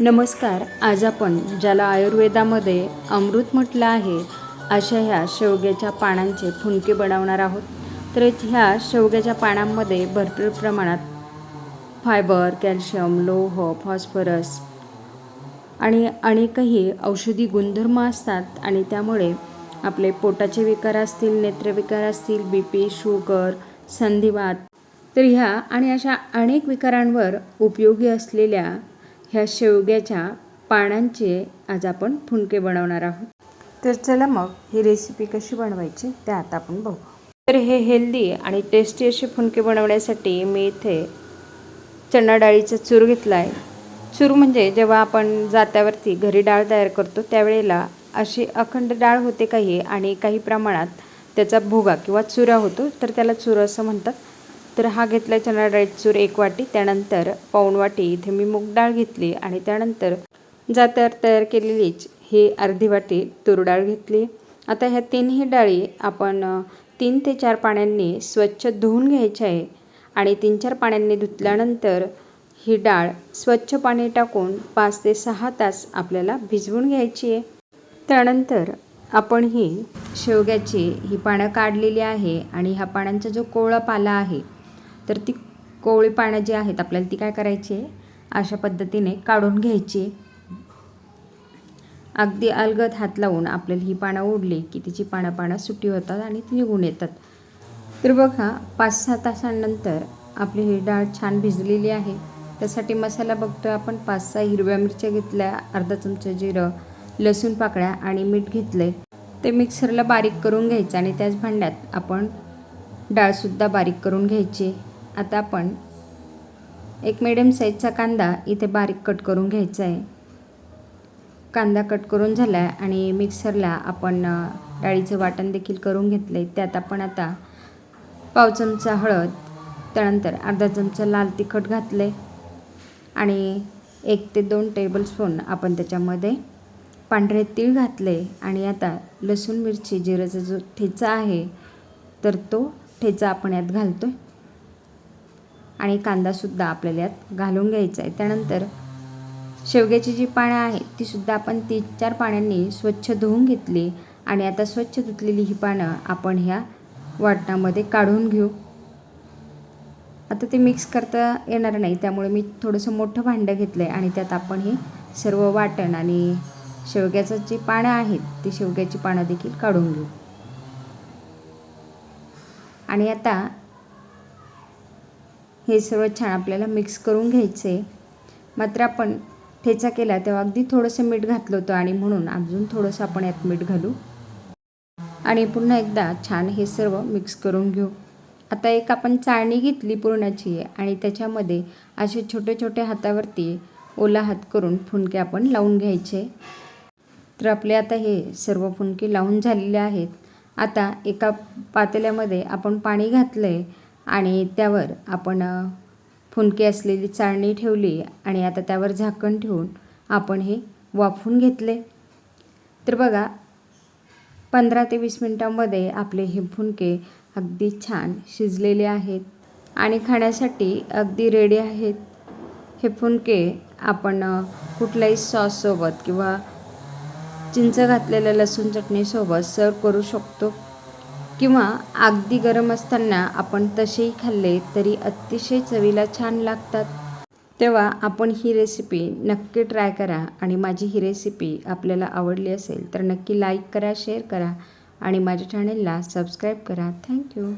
नमस्कार आज आपण ज्याला आयुर्वेदामध्ये अमृत म्हटलं आहे अशा ह्या शेवग्याच्या पानांचे फुंके बनवणार आहोत. तर ह्या शेवग्याच्या पानांमध्ये भरपूर प्रमाणात फायबर कॅल्शियम लोह फॉस्फरस आणि अनेकही औषधी गुणधर्म असतात आणि त्यामुळे आपले पोटाचे विकार असतील नेत्रविकार असतील बी पी शुगर संधिवात तर ह्या आणि अशा अनेक विकारांवर उपयोगी असलेल्या ह्या शेवग्याच्या पानांचे आज आपण फुणके बनवणार आहोत. तर चला मग ही रेसिपी कशी बनवायची ते आता आपण बघू. तर हे हेल्दी आणि टेस्टी असे फुणके बनवण्यासाठी मी इथे चणा डाळीचा चूर घेतला आहे चूर म्हणजे जेव्हा आपण जात्यावरती घरी डाळ तयार करतो त्यावेळेला अशी अखंड डाळ होते काही आणि काही प्रमाणात त्याचा भुगा किंवा चुरा होतो तर त्याला चुरा असं म्हणतात. तर हा घेतला चणा डाळीचूर चूर एक वाटी. त्यानंतर पाऊण वाटी इथे मी मूग डाळ घेतली आणि त्यानंतर जात्यावर तयार केलेलीच ही अर्धी वाटी तूर डाळ घेतली. आता ह्या तीनही डाळी आपण तीन ते चार पाण्यांनी स्वच्छ धुवून घ्यायच्या आहे आणि तीन चार पाण्यांनी धुतल्यानंतर ही डाळ स्वच्छ पाणी टाकून पाच ते सहा तास आपल्याला भिजवून घ्यायची आहे. त्यानंतर आपण ही शेवग्याची ही पानं काढलेली आहे आणि ह्या पानांचा जो कोवळा पाला आहे तर ती कोवळी पानं जी आहेत आपल्याला ती काय करायची आहे? अशा पद्धतीने काढून घ्यायची. अगदी अलगद हात लावून आपल्याला ही पानं ओढली की तिची पानं पानं सुटी होतात आणि ती निघून येतात. तर बघा पाच सहा तासांनंतर आपली ही डाळ छान भिजलेली आहे. त्यासाठी मसाला बघतो आपण पाच सहा हिरव्या मिरच्या घेतल्या अर्धा चमचा जिरं लसूण पाकळ्या आणि मीठ घेतले ते मिक्सरला बारीक करून घ्यायचं आणि त्याच भांड्यात आपण डाळसुद्धा बारीक करून घ्यायची. आता आपण एक मिडियम साईजचा कांदा इथे बारीक कट करून घ्यायचा आहे. कांदा कट करून झाला आहे आणि मिक्सरला आपण डाळीचं वाटण देखील करून घेतलं आहे त्यात आपण आता पाव चमचा हळद त्यानंतर अर्धा चमचा लाल तिखट घातले आणि एक ते दोन टेबलस्पून आपण त्याच्यामध्ये पांढरे तीळ घातले आणि आता लसूण मिरची जिऱ्याचा जो ठेचा आहे तर तो ठेचा आपण यात घालतो आहे आणि कांदासुद्धा आपल्याला यात घालून घ्यायचा आहे. त्यानंतर शेवग्याची जी पानं आहेत तीसुद्धा आपण तीन चार पाण्यांनी स्वच्छ धुवून घेतली आणि आता स्वच्छ धुतलेली ही पानं आपण ह्या वाटणामध्ये काढून घेऊ. आता ते मिक्स करता येणार नाही त्यामुळे मी थोडंसं मोठं भांडं घेतलं आहे आणि त्यात आपण हे सर्व वाटण आणि शेवग्याचं जी पानं आहेत ती शेवग्याची पानं देखील काढून घेऊ. आणि आता हे सर्व छान आपल्याला मिक्स करून घ्यायचं. आहे मात्र आपण ठेचा केला तेव्हा अगदी थोडंसं मीठ घातलं होतं आणि म्हणून अजून थोडंसं आपण यात मीठ घालू. आणि पुन्हा एकदा छान हे सर्व मिक्स करून घेऊ. आता एक आपण चाळणी घेतली पुरणाची आणि त्याच्यामध्ये असे छोटे छोटे हातावरती ओला हात करून फुनके आपण लावून घ्यायचे. तर आपले आता हे सर्व फुनके लावून झालेले आहेत. आता एका पातेल्यामध्ये आपण पाणी घातलं आहे आणि त्यावर आपण फुनके असलेली चाळणी ठेवली आणि आता त्यावर झाकण ठेवून आपण हे वाफून घेतले. तर बघा पंधरा ते वीस मिनटामध्ये आपले हे फुनके अगदी छान शिजलेले आहेत आणि खाण्यासाठी अगदी रेडी आहेत. हे फुनके आपण कुठल्याही सॉससोबत किंवा चिंच घातलेल्या लसूण चटणीसोबत सर्व करू शकतो. किंवा अगदी गरम असताना आपण तसेही खाल्ले तरी अतिशय चवीला छान लागतात. तेव्हा आपण ही रेसिपी नक्की ट्राय करा आणि माझी ही रेसिपी आपल्याला आवडली असेल तर नक्की लाईक करा शेअर करा आणि माझ्या चॅनेलला सबस्क्राईब करा. थँक्यू